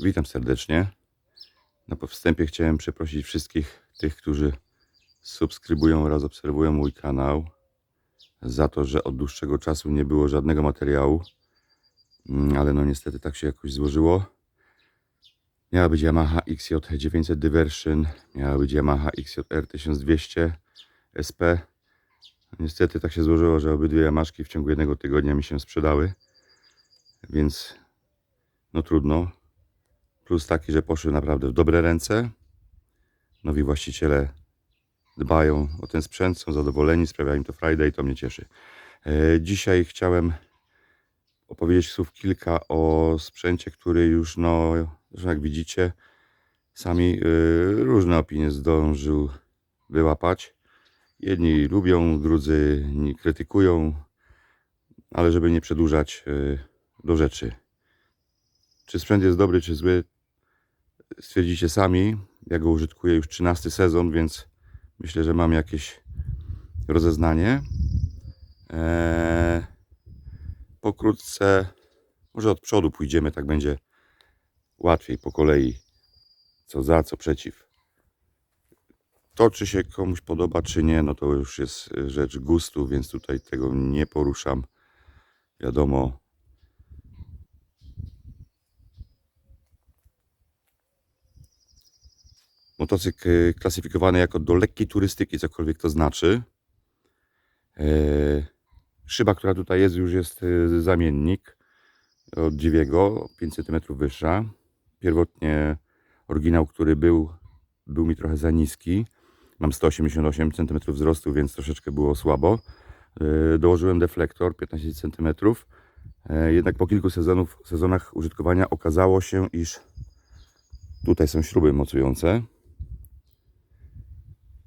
Witam serdecznie. Na wstępie chciałem przeprosić wszystkich tych, którzy subskrybują oraz obserwują mój kanał za to, że od dłuższego czasu nie było żadnego materiału. Mm, Ale no niestety tak się jakoś złożyło. Miała być Yamaha XJ900 Diversion, miała być Yamaha XJR 1200 SP. Niestety tak się złożyło, że obydwie Yamaszki w ciągu jednego tygodnia mi się sprzedały. Więc no trudno. Plus taki, że poszły naprawdę w dobre ręce. Nowi właściciele dbają o ten sprzęt, są zadowoleni, sprawia im to Friday i to mnie cieszy. E, Dzisiaj chciałem opowiedzieć słów kilka o sprzęcie, który już, no, jak widzicie, sami y, różne opinie zdążył wyłapać. Jedni lubią, drudzy krytykują, ale żeby nie przedłużać y, do rzeczy. Czy sprzęt jest dobry, czy zły, stwierdzicie sami. Ja go użytkuję już 13 sezon, więc myślę, że mam jakieś rozeznanie. Eee, pokrótce, może od przodu pójdziemy, tak będzie łatwiej po kolei. Co za, co przeciw. To, czy się komuś podoba, czy nie, no to już jest rzecz gustu, więc tutaj tego nie poruszam. Wiadomo, motocykl y, klasyfikowany jako do lekkiej turystyki, cokolwiek to znaczy. E, Szyba, która tutaj jest, już jest y, zamiennik od Dziwiego, 5 cm wyższa. Pierwotnie oryginał, który był, był mi trochę za niski. Mam 188 cm wzrostu, więc troszeczkę było słabo. E, Dołożyłem deflektor 15 cm. E, Jednak po kilku sezonów, sezonach użytkowania okazało się, iż tutaj są śruby mocujące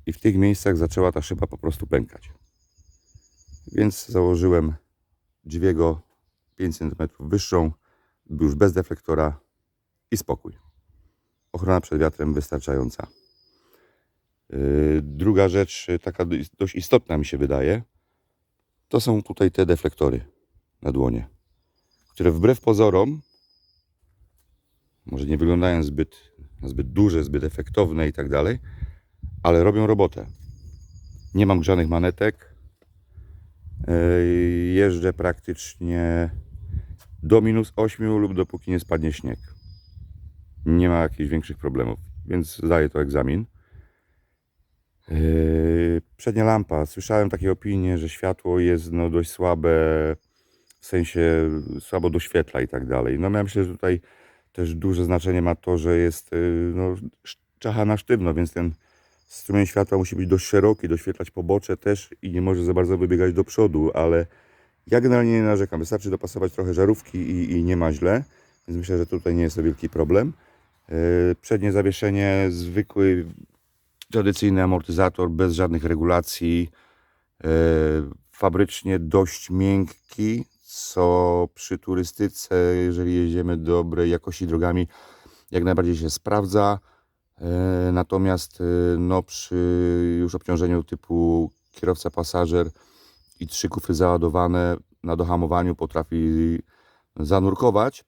i w tych miejscach zaczęła ta szyba po prostu pękać. Więc założyłem dźwiego 5 cm wyższą, już bez deflektora i spokój. Ochrona przed wiatrem wystarczająca. Yy, Druga rzecz, yy, taka do- dość istotna mi się wydaje, to są tutaj te deflektory na dłonie, które wbrew pozorom może nie wyglądają zbyt, zbyt duże, zbyt efektowne i tak dalej, ale robią robotę. Nie mam grzanych manetek. Yy, Jeżdżę praktycznie do minus 8 lub dopóki nie spadnie śnieg. Nie ma jakichś większych problemów, więc zdaję to egzamin. Yy, Przednia lampa. Słyszałem takie opinie, że światło jest no, dość słabe, w sensie słabo doświetla i tak dalej. No ja myślę, że tutaj też duże znaczenie ma to, że jest yy, no, czacha na sztywno, więc ten strumień światła musi być dość szeroki, doświetlać pobocze też i nie może za bardzo wybiegać do przodu, ale ja generalnie nie narzekam. Wystarczy dopasować trochę żarówki i, i nie ma źle, więc myślę, że tutaj nie jest to wielki problem. Yy, Przednie zawieszenie, zwykły, tradycyjny amortyzator, bez żadnych regulacji, yy, fabrycznie dość miękki, co przy turystyce, jeżeli jedziemy dobrej jakości drogami, jak najbardziej się sprawdza. E, Natomiast e, no, przy już obciążeniu typu kierowca pasażer i trzy kufry załadowane na dohamowaniu potrafi zanurkować.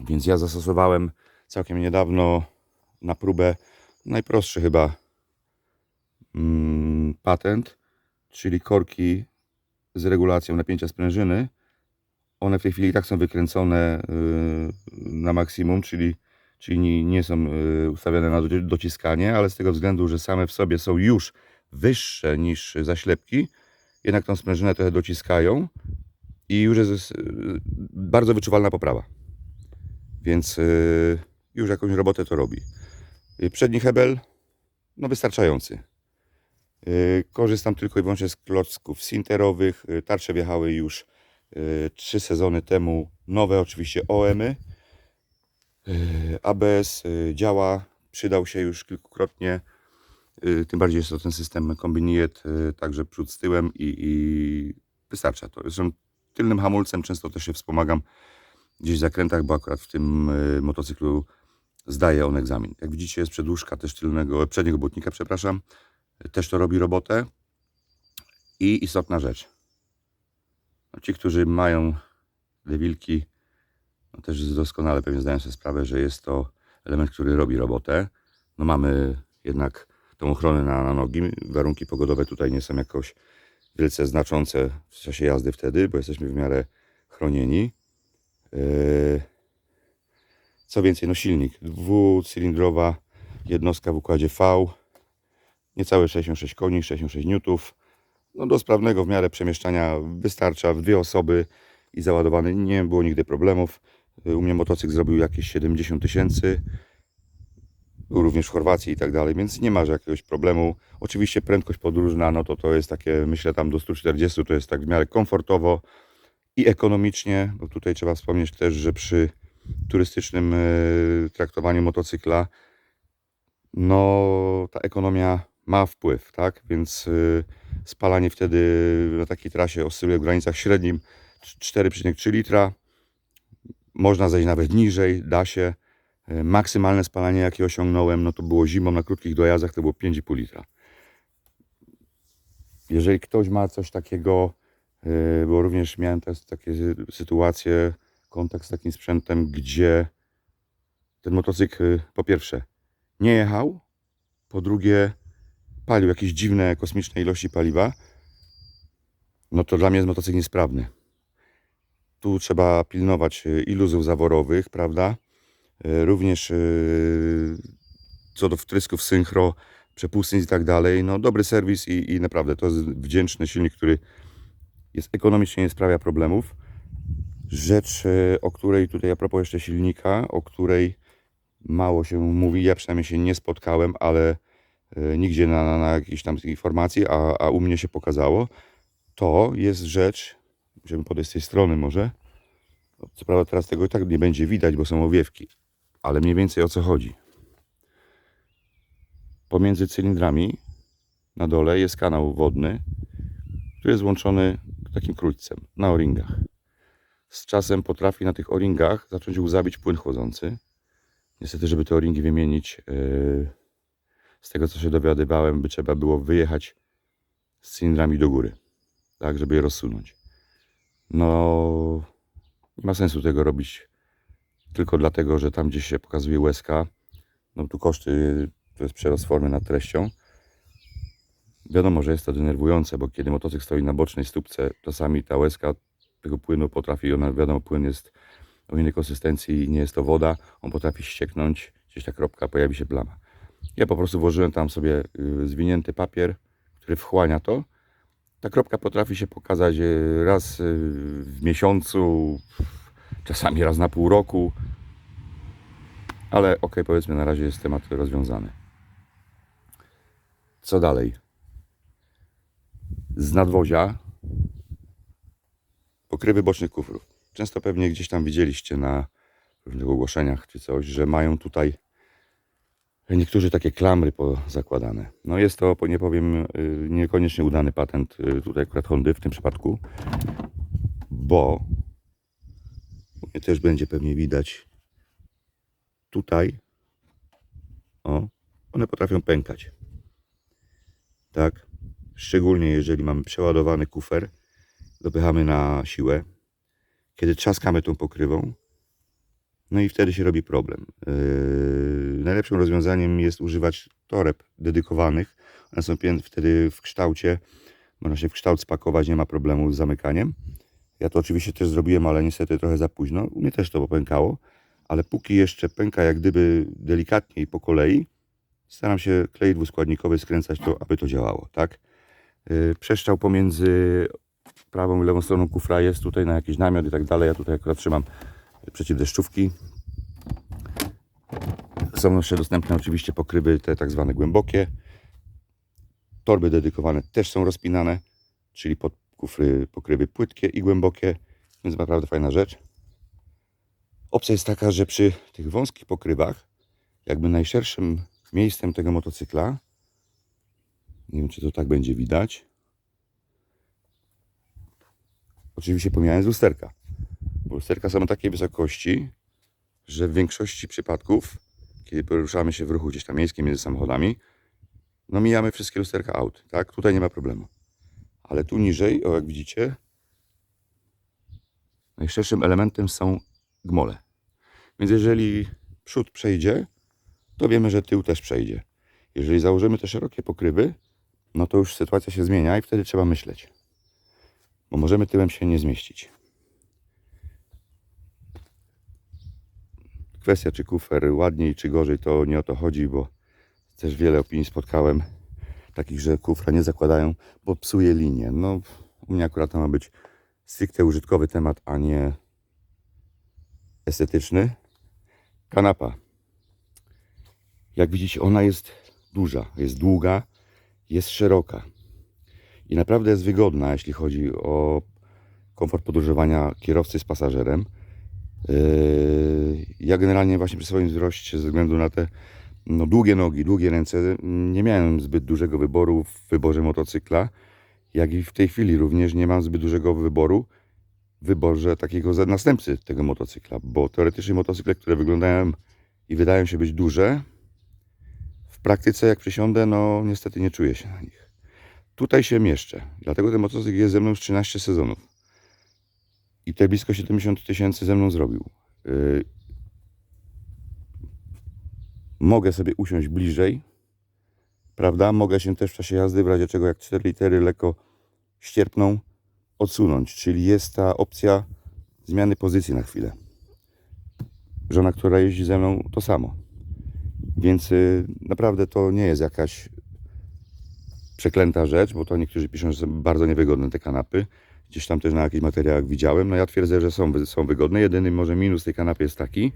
Więc ja zastosowałem całkiem niedawno na próbę najprostszy chyba mm, patent, czyli korki z regulacją napięcia sprężyny. One w tej chwili i tak są wykręcone y, na maksimum, czyli czyli nie, są y, ustawione na doci- dociskanie, ale z tego względu, że same w sobie są już wyższe niż zaślepki, jednak tą sprężynę trochę dociskają i już jest y, bardzo wyczuwalna poprawa. Więc y, już jakąś robotę to robi. Przedni hebel, no wystarczający. Korzystam tylko i wyłącznie z klocków sinterowych. Tarcze wjechały już trzy sezony temu. Nowe oczywiście OM-y. Yy, ABS yy, działa, przydał się już kilkukrotnie. Yy, Tym bardziej jest to ten system Combiniet, yy, także przód z tyłem i, i wystarcza to. Zresztą tylnym hamulcem często też się wspomagam gdzieś w zakrętach, bo akurat w tym motocyklu zdaje on egzamin. Jak widzicie jest przedłużka też tylnego, przedniego błotnika, przepraszam. Też to robi robotę. I istotna rzecz. No, ci, którzy mają te wilki no też doskonale pewnie zdają sobie sprawę, że jest to element, który robi robotę. No mamy jednak tą ochronę na, na nogi. Warunki pogodowe tutaj nie są jakoś wielce znaczące w czasie jazdy wtedy, bo jesteśmy w miarę chronieni. Yy, Co więcej, no silnik dwucylindrowa jednostka w układzie V, niecałe 66 koni, 66 newtów. No do sprawnego w miarę przemieszczania wystarcza w dwie osoby i załadowany. Nie było nigdy problemów. U mnie motocykl zrobił jakieś 70 tysięcy. Również w Chorwacji i tak dalej, więc nie ma jakiegoś problemu. Oczywiście prędkość podróżna, no to to jest takie, myślę tam do 140 to jest tak w miarę komfortowo i ekonomicznie, bo tutaj trzeba wspomnieć też, że przy turystycznym e, traktowaniu motocykla no ta ekonomia ma wpływ, tak? Więc y, spalanie wtedy na takiej trasie oscyluje w granicach średnim 4,3 litra. Można zejść nawet niżej, da się. Y, Maksymalne spalanie, jakie osiągnąłem, no to było zimą na krótkich dojazdach, to było 5,5 litra. Jeżeli ktoś ma coś takiego, y, bo również miałem też takie sy- sytuacje, kontakt z takim sprzętem, gdzie ten motocykl y, po pierwsze nie jechał, po drugie palił jakieś dziwne, kosmiczne ilości paliwa, no to dla mnie jest motocykl niesprawny. Tu trzeba pilnować y, iluzów zaworowych, prawda? Y, Również y, co do wtrysków synchro, przepustnic i tak dalej. No dobry serwis i, i naprawdę to jest wdzięczny silnik, który jest ekonomicznie nie sprawia problemów. Rzecz, o której tutaj a propos jeszcze silnika, o której mało się mówi, ja przynajmniej się nie spotkałem, ale nigdzie na, na, na jakiejś tam informacji, a, a u mnie się pokazało, to jest rzecz, żeby podejść z tej strony może, co prawda teraz tego i tak nie będzie widać, bo są owiewki, ale mniej więcej o co chodzi. Pomiędzy cylindrami na dole jest kanał wodny, który jest złączony takim krótcem na o-ringach. Z czasem potrafi na tych o-ringach zacząć łzawić płyn chłodzący. Niestety, żeby te o-ringi wymienić, yy, z tego co się dowiadywałem, by trzeba było wyjechać z cylindrami do góry, tak, żeby je rozsunąć. No, nie ma sensu tego robić tylko dlatego, że tam gdzieś się pokazuje łezka, no tu koszty, to jest przerost formy nad treścią. Wiadomo, że jest to denerwujące, bo kiedy motocykl stoi na bocznej stópce, czasami ta łezka tego płynu potrafi, ona wiadomo, płyn jest o innej konsystencji i nie jest to woda, on potrafi ścieknąć, gdzieś ta kropka, pojawi się plama. Ja po prostu włożyłem tam sobie y, zwinięty papier, który wchłania to. Ta kropka potrafi się pokazać y, raz y, w miesiącu, czasami raz na pół roku, ale ok, powiedzmy na razie jest temat rozwiązany. Co dalej? Z nadwozia pokrywy bocznych kufrów. Często pewnie gdzieś tam widzieliście na różnych ogłoszeniach czy coś, że mają tutaj niektórzy takie klamry zakładane. No jest to, nie powiem, y, niekoniecznie udany patent y, tutaj akurat Hondy w tym przypadku, bo też będzie pewnie widać tutaj, o, one potrafią pękać. Tak, szczególnie jeżeli mamy przeładowany kufer, dopychamy na siłę, kiedy trzaskamy tą pokrywą, no i wtedy się robi problem. Yy, najlepszym rozwiązaniem jest używać toreb dedykowanych. One są wtedy w kształcie, można się w kształt spakować, nie ma problemu z zamykaniem. Ja to oczywiście też zrobiłem, ale niestety trochę za późno. U mnie też to popękało, ale póki jeszcze pęka jak gdyby delikatnie i po kolei, staram się klej dwuskładnikowy skręcać to, aby to działało, tak? Yy, Przeszczał pomiędzy prawą i lewą stroną kufra jest tutaj na jakiś namiot i tak dalej. Ja tutaj akurat trzymam przeciwdeszczówki. Są jeszcze dostępne oczywiście pokrywy te tak zwane głębokie. Torby dedykowane też są rozpinane, czyli pod kufry pokrywy płytkie i głębokie, więc naprawdę fajna rzecz. Opcja jest taka, że przy tych wąskich pokrywach, jakby najszerszym miejscem tego motocykla, nie wiem czy to tak będzie widać, oczywiście pomijając lusterka. Lusterka są takiej wysokości, że w większości przypadków, kiedy poruszamy się w ruchu gdzieś tam miejskim między samochodami, no mijamy wszystkie lusterka aut, tak? Tutaj nie ma problemu. Ale tu niżej, o jak widzicie, najszerszym elementem są gmole. Więc jeżeli przód przejdzie, to wiemy, że tył też przejdzie. Jeżeli założymy te szerokie pokrywy, no to już sytuacja się zmienia i wtedy trzeba myśleć. Bo możemy tyłem się nie zmieścić. Kwestia, czy kufer ładniej, czy gorzej, to nie o to chodzi, bo też wiele opinii spotkałem takich, że kufra nie zakładają, bo psuje linię. No, u mnie akurat to ma być stricte użytkowy temat, a nie estetyczny. Kanapa. Jak widzicie, ona jest duża, jest długa, jest szeroka i naprawdę jest wygodna, jeśli chodzi o komfort podróżowania kierowcy z pasażerem. Yy, Ja generalnie właśnie przy swoim wzroście, ze względu na te no, długie nogi, długie ręce, nie miałem zbyt dużego wyboru w wyborze motocykla, jak i w tej chwili również nie mam zbyt dużego wyboru w wyborze takiego następcy tego motocykla, bo teoretycznie motocykle, które wyglądają i wydają się być duże, w praktyce jak przysiądę, no niestety nie czuję się na nich. Tutaj się mieszczę, dlatego ten motocykl jest ze mną już 13 sezonów. I te blisko 70 tysięcy ze mną zrobił. Yy, Mogę sobie usiąść bliżej, prawda? Mogę się też w czasie jazdy, w razie czego jak 4 litery lekko ścierpną, odsunąć. Czyli jest ta opcja zmiany pozycji na chwilę. Żona, która jeździ ze mną, to samo. Więc y, naprawdę to nie jest jakaś przeklęta rzecz, bo to niektórzy piszą, że są bardzo niewygodne te kanapy. Gdzieś tam też na jakichś materiałach widziałem. No ja twierdzę, że są, są wygodne. Jedyny może minus tej kanapy jest taki,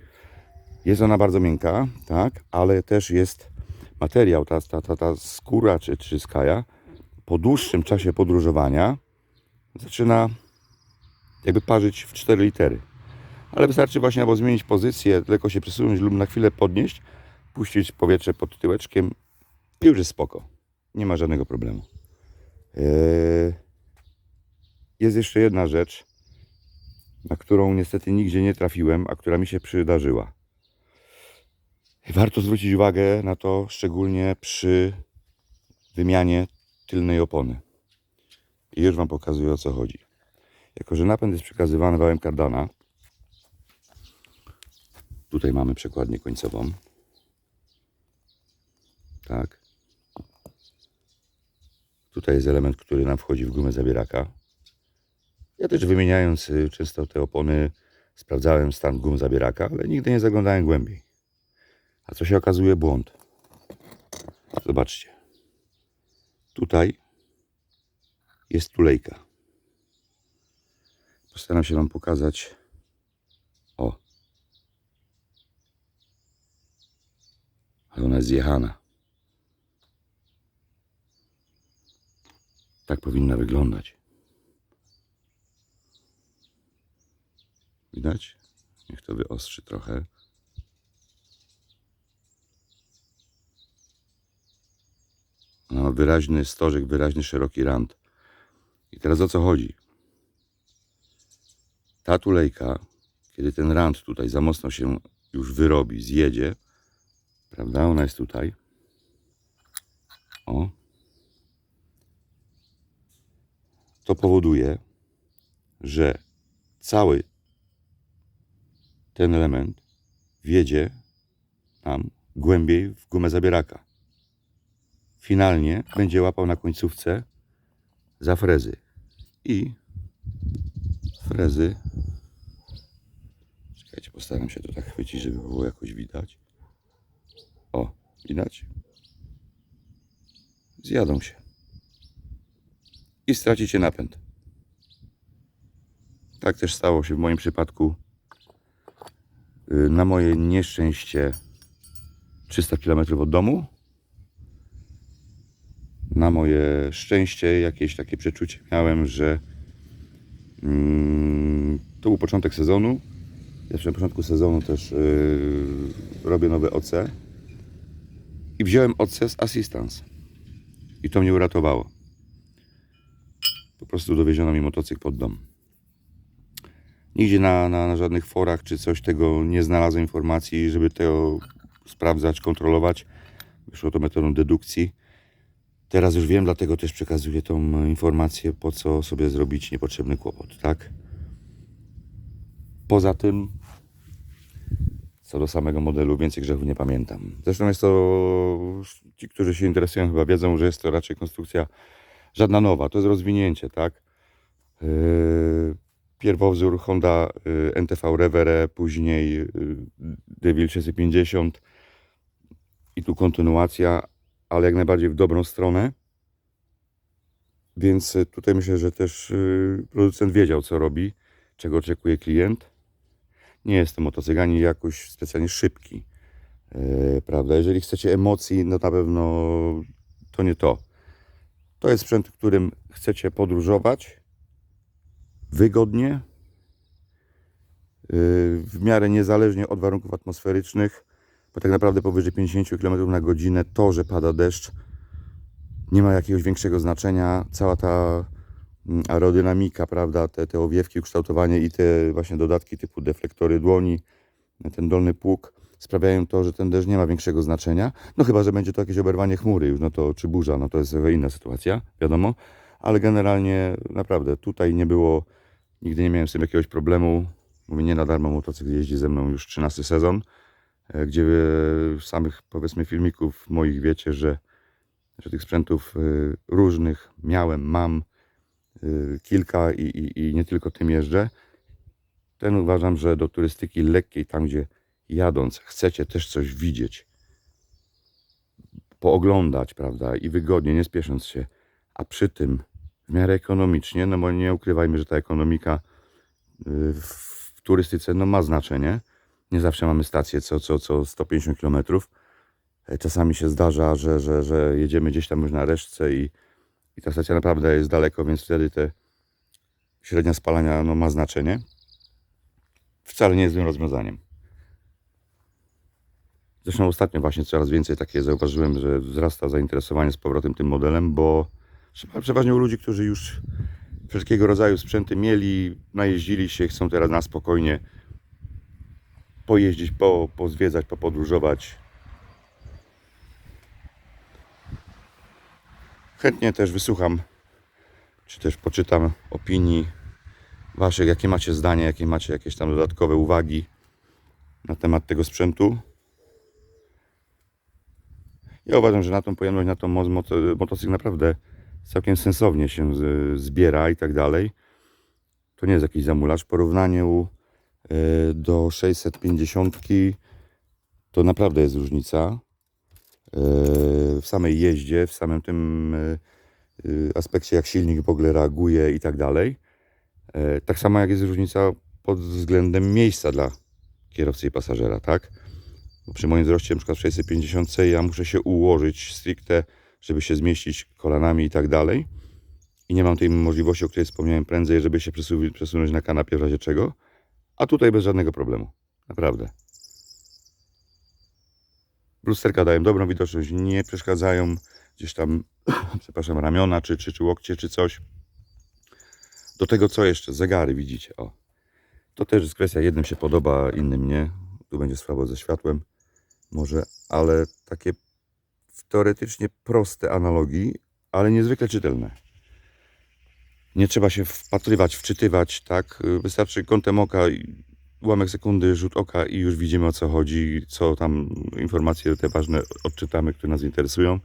jest ona bardzo miękka, tak, ale też jest materiał, ta, ta, ta, ta skóra czy, czy skaja po dłuższym czasie podróżowania zaczyna jakby parzyć w 4 litery. Ale wystarczy właśnie albo zmienić pozycję, lekko się przesunąć lub na chwilę podnieść, puścić powietrze pod tyłeczkiem i już jest spoko. Nie ma żadnego problemu. Eee, Jest jeszcze jedna rzecz, na którą niestety nigdzie nie trafiłem, a która mi się przydarzyła. Warto zwrócić uwagę na to, szczególnie przy wymianie tylnej opony. I już Wam pokazuję o co chodzi. Jako, że napęd jest przekazywany wałem kardana, tutaj mamy przekładnię końcową. Tak. Tutaj jest element, który nam wchodzi w gumę zabieraka. Ja też wymieniając y, często te opony, sprawdzałem stan gum zabieraka, ale nigdy nie zaglądałem głębiej. A co się okazuje? Błąd. Zobaczcie. Tutaj jest tulejka. Postaram się Wam pokazać. O. Ale ona jest zjechana. Tak powinna wyglądać. Widać? Niech to wyostrzy trochę. No, wyraźny stożek, wyraźny szeroki rand. I teraz o co chodzi? Ta tulejka, kiedy ten rand tutaj za mocno się już wyrobi, zjedzie, prawda? Ona jest tutaj. O. To powoduje, że cały ten element wjedzie nam głębiej w gumę zabieraka finalnie będzie łapał na końcówce za frezy. I frezy. Czekajcie, postaram się to tak chwycić, żeby było jakoś widać. O, widać? Zjadą się. I stracicie napęd. Tak też stało się w moim przypadku. Yy, Na moje nieszczęście 300 km od domu na moje szczęście jakieś takie przeczucie miałem, że mm, to był początek sezonu. Ja na początku sezonu też yy, robię nowe OC i wziąłem OC z Assistance i to mnie uratowało. Po prostu dowieziono mi motocykl pod dom. Nigdzie na, na, na żadnych forach czy coś tego nie znalazłem informacji, żeby to sprawdzać, kontrolować. Wyszło to metodą dedukcji. Teraz już wiem, dlatego też przekazuję tą informację, po co sobie zrobić niepotrzebny kłopot, tak? Poza tym Co do samego modelu, więcej grzechów nie pamiętam. Zresztą jest to, ci, którzy się interesują, chyba wiedzą, że jest to raczej konstrukcja żadna nowa. To jest rozwinięcie, tak? Yy, Pierwowzór Honda yy, NTV Revere, później yy, Devil 650 i tu kontynuacja, ale jak najbardziej w dobrą stronę. Więc y, tutaj myślę, że też y, producent wiedział, co robi, czego oczekuje klient. Nie jest to motocykl ani jakoś specjalnie szybki. Prawda? Jeżeli chcecie emocji, no na pewno to nie to. To jest sprzęt, którym chcecie podróżować wygodnie, yy, w miarę niezależnie od warunków atmosferycznych, bo tak naprawdę powyżej 50 km na godzinę to, że pada deszcz, nie ma jakiegoś większego znaczenia. Cała ta mm, aerodynamika, prawda, te, te owiewki, ukształtowanie i te właśnie dodatki typu deflektory dłoni, ten dolny pług sprawiają to, że ten deszcz nie ma większego znaczenia. No chyba, że będzie to jakieś oberwanie chmury już, no to czy burza, no to jest inna sytuacja, wiadomo. Ale generalnie naprawdę tutaj nie było, nigdy nie miałem z tym jakiegoś problemu. Mówię, nie na darmo motocykl jeździ ze mną już 13 sezon, e, gdzie e, samych powiedzmy filmików moich wiecie, że że tych sprzętów y, różnych miałem, mam kilka i, i, i nie tylko tym jeżdżę. Ten uważam, że do turystyki lekkiej, tam gdzie jadąc chcecie też coś widzieć, pooglądać, prawda, i wygodnie, nie spiesząc się, a przy tym w miarę ekonomicznie, no bo nie ukrywajmy, że ta ekonomika y, w, turystyce no, ma znaczenie. Nie zawsze mamy stację co, co, co 150 kilometrów E, Czasami się zdarza, że, że, że jedziemy gdzieś tam już na resztce i, i ta stacja naprawdę jest daleko, więc wtedy te średnia spalania no, ma znaczenie. Wcale nie jest złym rozwiązaniem. Zresztą ostatnio właśnie coraz więcej takie zauważyłem, że wzrasta zainteresowanie z powrotem tym modelem, bo przeważnie u ludzi, którzy już wszelkiego rodzaju sprzęty mieli, najeździli się, chcą teraz na spokojnie pojeździć, po, pozwiedzać, popodróżować, Chętnie też wysłucham, czy też poczytam opinii Waszych, jakie macie zdanie, jakie macie jakieś tam dodatkowe uwagi na temat tego sprzętu. Ja uważam, że na tą pojemność, na tą moc, moto, motocykl naprawdę całkiem sensownie się zbiera i tak dalej. To nie jest jakiś zamulacz. W porównaniu y, do 650 to naprawdę jest różnica w samej jeździe, w samym tym e, e, aspekcie, jak silnik w ogóle reaguje i tak dalej. E, tak samo jak jest różnica pod względem miejsca dla kierowcy i pasażera, tak? Przy moim wzroście, w 650, ja muszę się ułożyć stricte, żeby się zmieścić kolanami i tak dalej. I nie mam tej możliwości, o której wspomniałem prędzej, żeby się przesunąć na kanapie w razie czego. A tutaj bez żadnego problemu. Naprawdę. Lusterka dają dobrą widoczność, nie przeszkadzają gdzieś tam, przepraszam, ramiona, czy, czy, czy łokcie, czy coś. Do tego co jeszcze? Zegary, widzicie, o. To też jest kwestia, jednym się podoba, innym nie. Tu będzie słabo ze światłem, może, ale takie teoretycznie proste analogii, ale niezwykle czytelne. Nie trzeba się wpatrywać, wczytywać, tak? Wystarczy kątem oka ułamek sekundy, rzut oka i już widzimy o co chodzi, co tam informacje te ważne odczytamy, które nas interesują.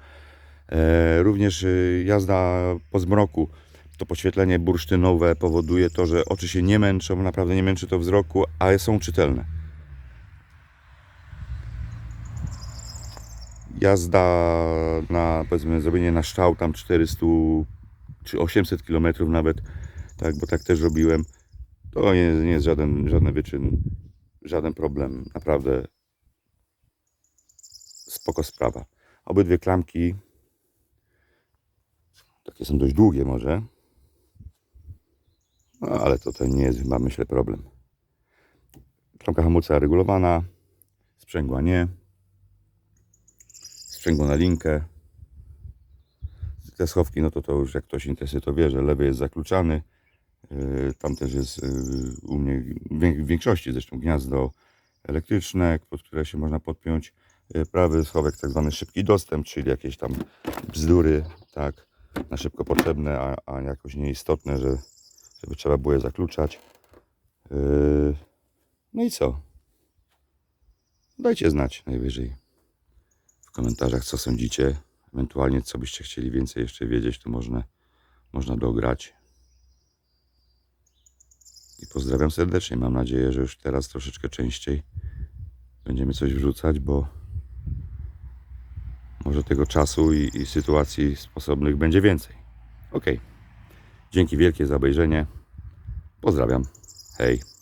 E, również e, jazda po zmroku, to podświetlenie bursztynowe powoduje to, że oczy się nie męczą, naprawdę nie męczy to wzroku, ale są czytelne. Jazda na, powiedzmy, zrobienie na szczał tam 400 czy 800 km nawet, tak, bo tak też robiłem to nie, nie jest żaden, żaden wyczyn, żaden problem. Naprawdę spoko sprawa. Obydwie klamki takie są dość długie może. No, ale to, to nie jest chyba myślę problem. Klamka hamulca regulowana, sprzęgła nie. Sprzęgło na linkę. Te schowki, no to to już jak ktoś interesuje, to wie, że lewy jest zakluczany, E, tam też jest e, u mnie, w większości zresztą, gniazdo elektryczne, pod które się można podpiąć. E, prawy schowek, tak zwany szybki dostęp, czyli jakieś tam bzdury, tak, na szybko potrzebne, a, a jakoś nieistotne, że, żeby trzeba było je zakluczać. No i co? Dajcie znać najwyżej komentarzach, co sądzicie. Ewentualnie, co byście chcieli więcej jeszcze wiedzieć, to można, można dograć. I pozdrawiam serdecznie. Mam nadzieję, że już teraz troszeczkę częściej będziemy coś wrzucać, bo może tego czasu i, i sytuacji sposobnych będzie więcej. Ok. Dzięki wielkie za obejrzenie. Pozdrawiam. Hej.